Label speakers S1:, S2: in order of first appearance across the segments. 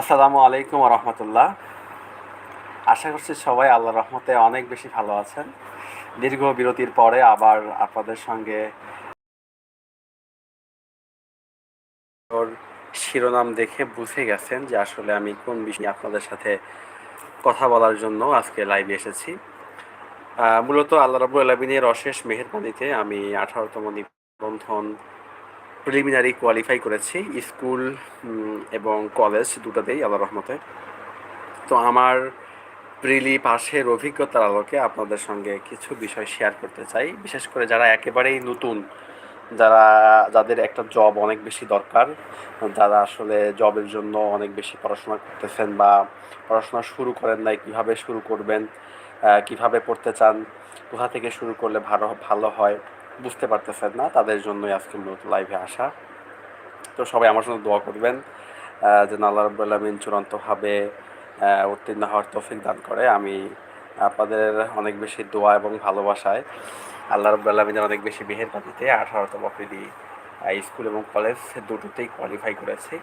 S1: আসসালামু আলাইকুম রহমতুল্লাহ। আশা করছি সবাই আল্লাহ রহমতে অনেক বেশি ভালো আছেন। দীর্ঘ বিরতির পরে আবার আপনাদের সঙ্গে শিরোনাম দেখে বুঝে গেছেন যে আসলে আমি কোন বিষয়ে আপনাদের সাথে কথা বলার জন্য আজকে লাইভে এসেছি। মূলত আল্লাহ রবুল আলমিনের অশেষ মেহেরবানিতে আমি আঠারোতম নিবন্ধন প্রিলিমিনারি কোয়ালিফাই করেছি, স্কুল এবং কলেজ দুটাতেই আল্লাহ রহমতে। তো আমার প্রিলি পাশের অভিজ্ঞতার আলোকে আপনাদের সঙ্গে কিছু বিষয় শেয়ার করতে চাই। বিশেষ করে যারা একেবারেই নতুন, যারা, যাদের একটা জব অনেক বেশি দরকার, যারা আসলে জবের জন্য অনেক বেশি পড়াশোনা করতেছেন বা পড়াশোনা শুরু করেন নাই, কীভাবে শুরু করবেন কীভাবে পড়তে চান, কোথা থেকে শুরু করলে ভালো ভালো হয় বুঝতে পারতেছেন না তাদের জন্যই আজকে মূলত লাইভে আসা। তো সবাই আমার সঙ্গে দোয়া করবেন আহ, যেন আল্লাহ রব্বুল আলমিন চূড়ান্তভাবে উত্তীর্ণ হওয়ার তৌফিক দান করে। আমি আপনাদের অনেক বেশি দোয়া এবং ভালোবাসায় আল্লাহ রব্বুল আলমিনের অনেক বেশি বিহের পাতিতে আঠারোতম পিডি স্কুল এবং কলেজ দুটোতেই কোয়ালিফাই করেছি।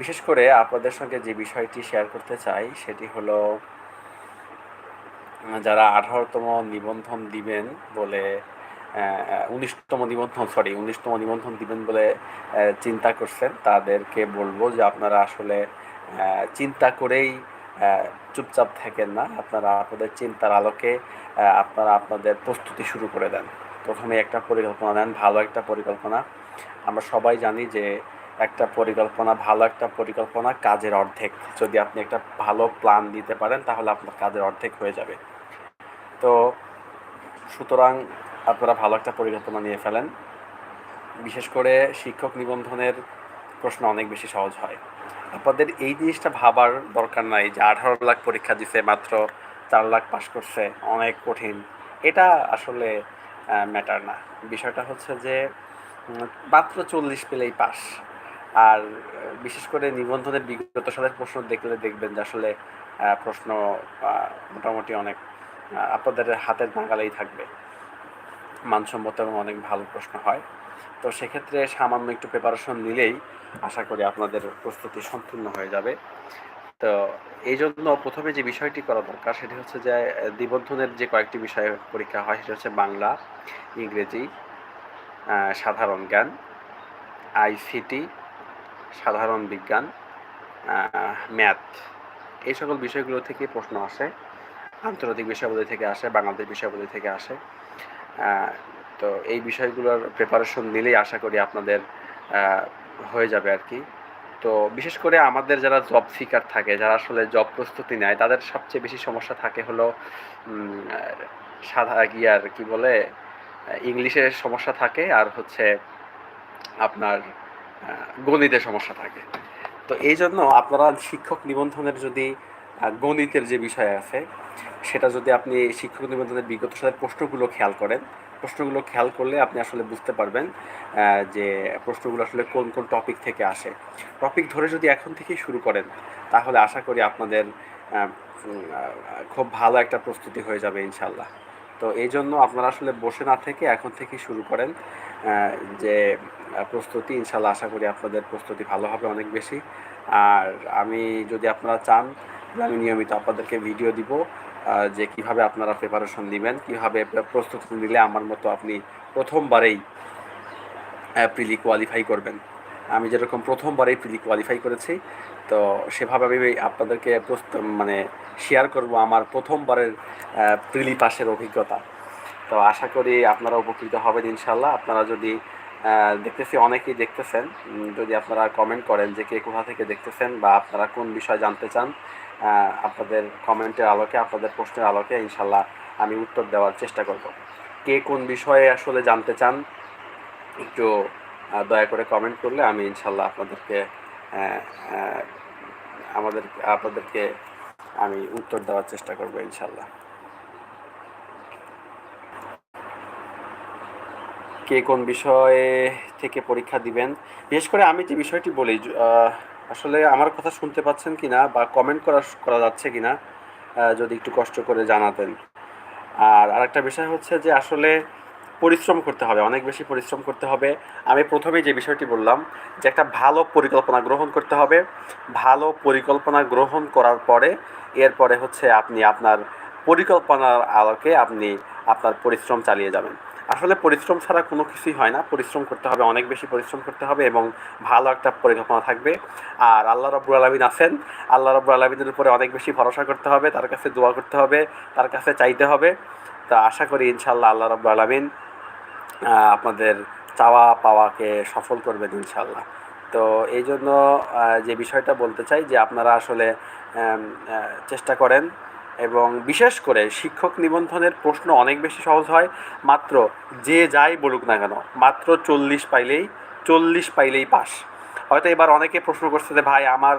S1: বিশেষ করে আপনাদের সঙ্গে যে বিষয়টি শেয়ার করতে চাই সেটি হলো যারা আঠারোতম নিবন্ধন দিবেন বলে উনিশতম নিবন্ধন সরি উনিশতম নিবন্ধন দিবেন বলে চিন্তা করছেন। তাদেরকে বলব যে আপনারা আসলে চিন্তা করেই চুপচাপ থাকেন না। আপনারা আপনাদের চিন্তার আলোকে আপনারা আপনাদের প্রস্তুতি শুরু করে দেন। প্রথমে একটা পরিকল্পনা নেন, ভালো একটা পরিকল্পনা। আমরা সবাই জানি যে একটা পরিকল্পনা ভালো একটা পরিকল্পনা কাজের অর্ধেক। যদি আপনি একটা ভালো প্ল্যান দিতে পারেন, তাহলে আপনার কাজের অর্ধেক হয়ে যাবে। তো সুতরাং আপনারা ভালো একটা পরিকল্পনা নিয়ে ফেলেন। বিশেষ করে শিক্ষক নিবন্ধনের প্রশ্ন অনেক বেশি সহজ হয়। আপনাদের এই জিনিসটা ভাবার দরকার নাই যে আঠারো লাখ পরীক্ষা দিছে, মাত্র চার লাখ পাশ করছে, অনেক কঠিন। এটা আসলে ম্যাটার না। বিষয়টা হচ্ছে যে মাত্র চল্লিশ পেলেই পাস আর, বিশেষ করে নিবন্ধনের বিগত সালের প্রশ্ন দেখলে দেখবেন যে আসলে প্রশ্ন মোটামুটি অনেক আপনাদের হাতের নাগালেই থাকবে। মানসম্মত এবং অনেক ভালো প্রশ্ন হয়। তো সেক্ষেত্রে সামান্য একটু প্রিপারেশন নিলেই আশা করি আপনাদের প্রস্তুতি সম্পূর্ণ হয়ে যাবে। তো এই জন্য প্রথমে যে বিষয়টি করা দরকার সেটি হচ্ছে যে, নিবন্ধনের যে কয়েকটি বিষয়ে পরীক্ষা হয় সেটা হচ্ছে বাংলা, ইংরেজি সাধারণ জ্ঞান, আইসিটি, সাধারণ বিজ্ঞান ম্যাথ। এই সকল বিষয়গুলো থেকে প্রশ্ন আসে, আন্তর্জাতিক বিষয়াবলী থেকে আসে, বাংলাদেশ বিষয়াবলী থেকে আসে। তো এই বিষয়গুলোর প্রিপারেশন নিলেই আশা করি আপনাদের হয়ে যাবে আর কি। তো বিশেষ করে আমাদের যারা জব সিকার থাকে যারা আসলে জব প্রস্তুতি নেয় তাদের সবচেয়ে বেশি সমস্যা থাকে হলো সাধা ইয়ার কি বলে ইংলিশের সমস্যা থাকে আর হচ্ছে আপনার আহ, গণিতের সমস্যা থাকে। তো এই জন্য আপনারা শিক্ষক নিবন্ধনের যদি গণিতের যে বিষয় আছে, সেটা যদি আপনি শিক্ষক নিবন্ধনের বিগত সালের প্রশ্নগুলো খেয়াল করেন, প্রশ্নগুলো খেয়াল করলে আপনি আসলে বুঝতে পারবেন যে প্রশ্নগুলো আসলে কোন কোন টপিক থেকে আসে। টপিক ধরে যদি এখন থেকেই শুরু করেন, তাহলে আশা করি আপনাদের খুব ভালো একটা প্রস্তুতি হয়ে যাবে ইনশাল্লাহ তো এই জন্য আপনারা আসলে বসে না থেকে এখন থেকেই শুরু করেন যে প্রস্তুতি। ইনশাল্লাহ আশা করি আপনাদের প্রস্তুতি ভালো হবে অনেক বেশি। আর আমি যদি আপনারা চান আমি নিয়মিত আপনাদেরকে ভিডিও দিব যে কীভাবে আপনারা প্রিপারেশন নেবেন কীভাবে প্র- প্রস্তুতি নিলে আমার মতো আপনি প্রথমবারেই প্রিলি কোয়ালিফাই করবেন। আমি যেরকম প্রথমবারেই প্রিলি কোয়ালিফাই করেছি, তো সেভাবে আমি আপনাদেরকে মানে শেয়ার করব আমার প্রথমবারের প্রিলি পাসের অভিজ্ঞতা। তো আশা করি আপনারা উপকৃত হবেন ইনশাল্লাহ আপনারা যদি দেখতেছি অনেকেই দেখতেছেন যদি আপনারা কমেন্ট করেন যে কে কোথা থেকে দেখতেছেন বা আপনারা কোন বিষয় জানতে চান আপনাদের কমেন্টের আলোকে, আপনাদের প্রশ্নের আলোকে ইনশাল্লাহ আমি উত্তর দেওয়ার চেষ্টা করব। কে কোন বিষয়ে আসলে জানতে চান, একটু দয়া করে কমেন্ট করলে আমি ইনশাল্লাহ আপনাদেরকে আমাদের, আপনাদেরকে আমি উত্তর দেওয়ার চেষ্টা করব ইনশাল্লাহ। কে কোন বিষয়ে থেকে পরীক্ষা দিবেন? বিশেষ করে আমি যে বিষয়টি বলি আসলে আমার কথা শুনতে পাচ্ছেন কি না বা কমেন্ট করা করা যাচ্ছে কিনা আহ, যদি একটু কষ্ট করে জানাতেন। আর আরেকটা বিষয় হচ্ছে যে আসলে পরিশ্রম করতে হবে অনেক বেশি পরিশ্রম করতে হবে। আমি প্রথমেই যে বিষয়টি বললাম যে একটা ভালো পরিকল্পনা গ্রহণ করতে হবে। ভালো পরিকল্পনা গ্রহণ করার পরে এরপরে হচ্ছে আপনি আপনার পরিকল্পনার আলোকে আপনি আপনার পরিশ্রম চালিয়ে যাবেন। আসলে পরিশ্রম ছাড়া কোনো কিছুই হয় না। পরিশ্রম করতে হবে, অনেক বেশি পরিশ্রম করতে হবে এবং ভালো একটা পরিকল্পনা থাকবে। আর আল্লাহ রব্বুল আলমিন আছেন। আল্লাহ রব্বুল আলমিনের উপরে অনেক বেশি ভরসা করতে হবে, তার কাছে দোয়া করতে হবে, তার কাছে চাইতে হবে। তা আশা করি ইনশাল্লাহ আল্লাহ রব্বুল আলমিন আপনাদের চাওয়া পাওয়াকে সফল করবেন ইনশাল্লাহ তো এই জন্য যে বিষয়টা বলতে চাই যে আপনারা আসলে চেষ্টা করেন এবং বিশেষ করে শিক্ষক নিবন্ধনের প্রশ্ন অনেক বেশি সহজ হয়, মাত্র যে যাই বলুক না কেন, মাত্র চল্লিশ পাইলেই চল্লিশ পাইলেই পাস। হয়তো এবার অনেকে প্রশ্ন করছে যে, ভাই, আমার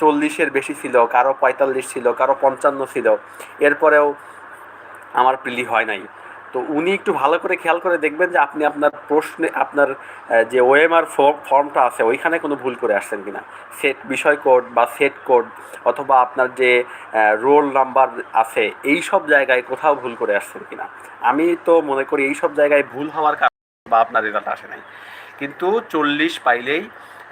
S1: চল্লিশের বেশি ছিল, কারও পঁয়তাল্লিশ ছিল, কারও পঞ্চান্ন ছিল। এরপরেও আমার প্রিলি হয় নাই। তো উনি একটু ভালো করে খেয়াল করে দেখবেন যে আপনি আপনার প্রশ্নে, আপনার যে ওএমআর ফর্মটা আছে, ওইখানে কোনো ভুল করে আসছেন কিনা। সেট বিষয় কোড বা সেট কোড অথবা আপনার যে রোল নাম্বার আছে, এই সব জায়গায় কোথাও ভুল করে আসছেন কিনা। আমি তো মনে করি এই সব জায়গায় ভুল হওয়ার কারণে বা আপনার রেজাল্ট আসে নাই। কিন্তু চল্লিশ পাইলেই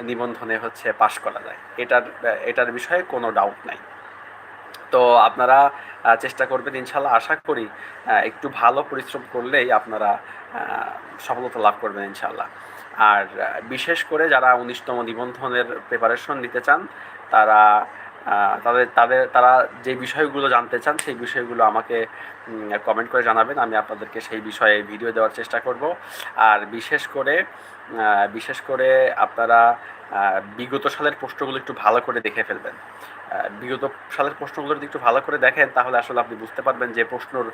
S1: নিবন্ধনে হচ্ছে পাশ করা যায়। এটার এটার বিষয়ে কোনো ডাউট নাই। তো আপনারা চেষ্টা করবেন ইনশাল্লাহ। আশা করি একটু ভালো পরিশ্রম করলেই আপনারা সফলতা লাভ করবেন ইনশাল্লাহ। আর বিশেষ করে যারা উনিশতম নিবন্ধনের প্রিপারেশন নিতে চান, তারা তাদের তাদের, তারা যে বিষয়গুলো জানতে চান, সেই বিষয়গুলো আমাকে কমেন্ট করে জানাবেন। আমি আপনাদেরকে সেই বিষয়ে ভিডিও দেওয়ার চেষ্টা করব। আর বিশেষ করে বিশেষ করে আপনারা বিগত সালের প্রশ্নগুলো একটু ভালো করে দেখে ফেলবেন। বিগত সালের প্রশ্নগুলো যদি একটু ভালো করে দেখেন, তাহলে আসলে আপনি বুঝতে পারবেন যে প্রশ্নর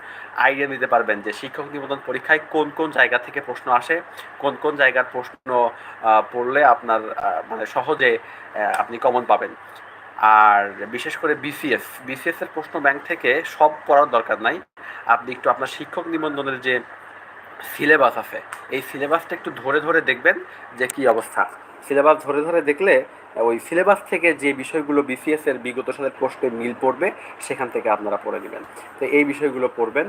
S1: আইডিয়া নিতে পারবেন যে শিক্ষক নিবন্ধন পরীক্ষায় কোন কোন জায়গা থেকে প্রশ্ন আসে, কোন কোন জায়গার প্রশ্ন পড়লে আপনার মানে সহজে আপনি কমন পাবেন। আর বিশেষ করে বিসিএস বিসিএস এর প্রশ্ন ব্যাংক থেকে সব পড়ার দরকার নাই। আপনি একটু আপনার শিক্ষক নিবন্ধনের যে সিলেবাস আছে, এই সিলেবাসটা একটু ধরে ধরে দেখবেন যে কি অবস্থা। সিলেবাস ধরে ধরে দেখলে ওই সিলেবাস থেকে যে বিষয়গুলো বিসিএস এর বিগত সালের প্রশ্নে মিল পড়বে, সেখান থেকে আপনারা পড়ে নেবেন। তো এই বিষয়গুলো পড়বেন।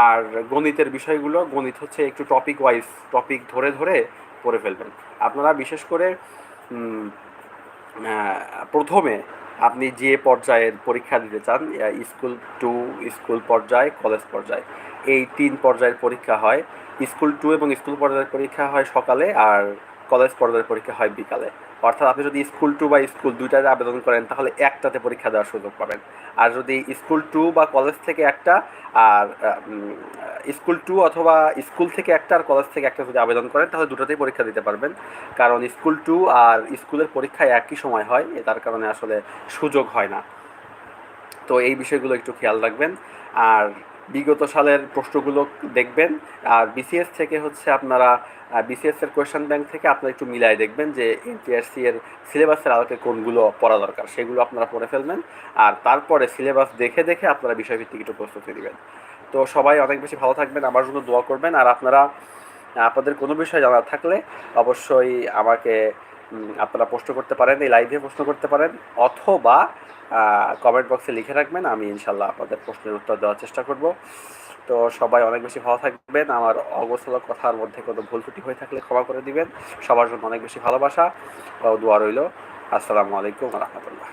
S1: আর গণিতের বিষয়গুলো, গণিত হচ্ছে একটু টপিক ওয়াইজ টপিক ধরে ধরে পড়ে ফেলবেন। আপনারা বিশেষ করে প্রথমে আপনি যে পর্যায়ের পরীক্ষা দিতে চান স্কুল টু, স্কুল পর্যায়, কলেজ পর্যায়, এই তিন পর্যায়ের পরীক্ষা হয়। স্কুল টু এবং স্কুল পর্যায়ের পরীক্ষা হয় সকালে আর কলেজ পর্যায়ের পরীক্ষা হয় বিকালে। অর্থাৎ আপনি যদি স্কুল টু বা স্কুল দুইটাতে আবেদন করেন, তাহলে একটাতে পরীক্ষা দেওয়ার সুযোগ পাবেন। আর যদি স্কুল টু বা কলেজ থেকে একটা, আর স্কুল টু অথবা স্কুল থেকে একটা আর কলেজ থেকে একটা যদি আবেদন করেন, তাহলে দুটোতেই পরীক্ষা দিতে পারবেন। কারণ স্কুল টু আর স্কুলের পরীক্ষায় একই সময় হয় তার কারণে আসলে সুযোগ হয় না। তো এই বিষয়গুলো একটু খেয়াল রাখবেন। আর বিগত সালের প্রশ্নগুলো দেখবেন। আর বিসিএস থেকে হচ্ছে আপনারা বিসিএস এর কোয়েশ্চেন ব্যাংক থেকে আপনারা একটু মিলাই দেখবেন যে এনটিআরসি এর সিলেবাসের আলোকে কোনগুলো পড়া দরকার, সেগুলো আপনারা পড়ে ফেলবেন। আর তারপরে সিলেবাস দেখে দেখে আপনারা বিষয়ভিত্তিক একটু প্রস্তুতি নেবেন তো সবাই অনেক বেশি ভালো থাকবেন, আমার জন্য দোয়া করবেন। আর আপনারা, আপনাদের কোনো বিষয় জানার থাকলে অবশ্যই আমাকে আপনারা প্রশ্ন করতে পারেন, এই লাইভে প্রশ্ন করতে পারেন, অথবা কমেন্ট বক্সে লিখে রাখবেন, আমি ইনশাল্লাহ আপনাদের প্রশ্নের উত্তর দেওয়ার চেষ্টা করব। তো সবাই অনেক বেশি ভালো থাকবেন, আমার অগোসল কথার মধ্যে কোনো ভুল ত্রুটি হয়ে থাকলে ক্ষমা করে দিবেন। সবার জন্য অনেক বেশি ভালোবাসা দোয়া রইল। আসসালামু আলাইকুম রহমতুল্লাহ।